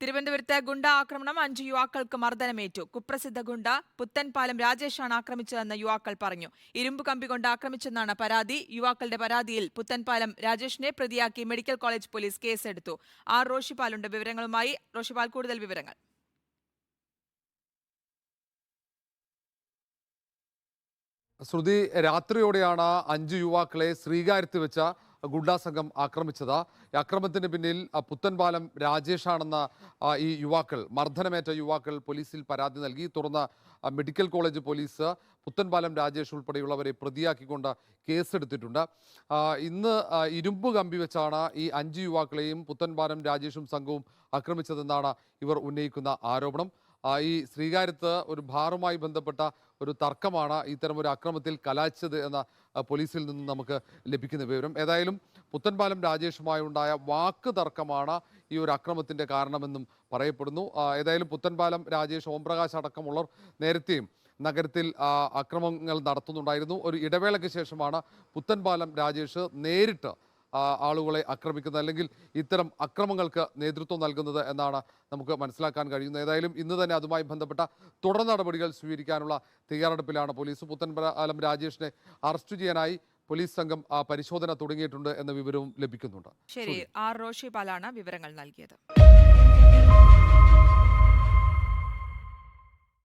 തിരുവനന്തപുരത്ത് ഗുണ്ട ആക്രമണം അഞ്ച് യുവാക്കൾക്ക് മർദ്ദനമേറ്റു. കുപ്രസിദ്ധ ഗുണ്ട പുത്തൻപാലം രാജേഷാണ് ആക്രമിച്ചതെന്ന് യുവാക്കൾ പറഞ്ഞു. ഇരുമ്പ് കമ്പി കൊണ്ട് ആക്രമിച്ചെന്നാണ് പരാതി. യുവാക്കളുടെ പരാതിയിൽ പുത്തൻപാലം രാജേഷിനെ പ്രതിയാക്കി മെഡിക്കൽ കോളേജ് പോലീസ് കേസെടുത്തു. ആർ. റോഷിപാലുണ്ട് വിവരങ്ങളുമായി. റോഷിപാൽ കൂടുതൽ വിവരങ്ങൾ. ശ്രുതി രാത്രിയോടെയാണ് അഞ്ച് യുവാക്കളെ ശ്രീകാര്യത്ത് വെച്ച ഗുണ്ടാ സംഘം ആക്രമിച്ചത് അക്രമത്തിന് പിന്നിൽ പുത്തൻപാലം രാജേഷാണെന്ന ഈ യുവാക്കൾ മർദ്ദനമേറ്റ യുവാക്കൾ പോലീസിൽ പരാതി നൽകി. തുടർന്ന് medical college police Puthenpalam Rajesh ഉൾപ്പെടെയുള്ളവരെ പ്രതിയാക്കിക്കൊണ്ട് കേസെടുത്തിട്ടുണ്ട്. ഇന്ന് ഇരുമ്പ് കമ്പി വെച്ചാണ് ഈ അഞ്ച് യുവാക്കളെയും പുത്തൻപാലം രാജേഷും സംഘവും ആക്രമിച്ചതെന്നാണ് ഇവർ ഉന്നയിക്കുന്ന ആരോപണം. ഈ ശ്രീകാര്യത്ത് ഒരു ബാറുമായി ബന്ധപ്പെട്ട ഒരു തർക്കമാണ് ഇത്തരം ഒരു അക്രമത്തിൽ കലാച്ചത് എന്ന പോലീസിൽ നിന്ന് നമുക്ക് ലഭിക്കുന്ന വിവരം. ഏതായാലും പുത്തൻപാലം രാജേഷുമായി ഉണ്ടായ വാക്ക് തർക്കമാണ് ഈ ഒരു അക്രമത്തിന്റെ കാരണമെന്നും പറയപ്പെടുന്നു. ഏതായാലും പുത്തൻപാലം രാജേഷ് ഓംപ്രകാശ് അടക്കമുള്ളവർ നേരത്തെയും നഗരത്തിൽ അക്രമങ്ങൾ നടത്തുന്നുണ്ടായിരുന്നു. ഒരു ഇടവേളയ്ക്ക് ശേഷമാണ് പുത്തൻപാലം രാജേഷ് നേരിട്ട് ആളുകളെ ആക്രമിക്കുന്നത് അല്ലെങ്കിൽ ഇത്തരം അക്രമങ്ങൾക്ക് നേതൃത്വം നൽകുന്നത് എന്നാണ് നമുക്ക് മനസ്സിലാക്കാൻ കഴിയുന്നത്. ഏതായാലും ഇന്ന് തന്നെ അതുമായി ബന്ധപ്പെട്ട തുടർ നടപടികൾ സ്വീകരിക്കാനുള്ള തയ്യാറെടുപ്പിലാണ് പോലീസ്. പുത്തൻപാലം രാജേഷിനെ അറസ്റ്റ് ചെയ്യാനായി പോലീസ് സംഘം ആ, പരിശോധന തുടങ്ങിയിട്ടുണ്ട് എന്ന വിവരവും ലഭിക്കുന്നുണ്ട്. ശരി ആർ റോഷിപാലാണ് വിവരങ്ങൾ നൽകിയത്.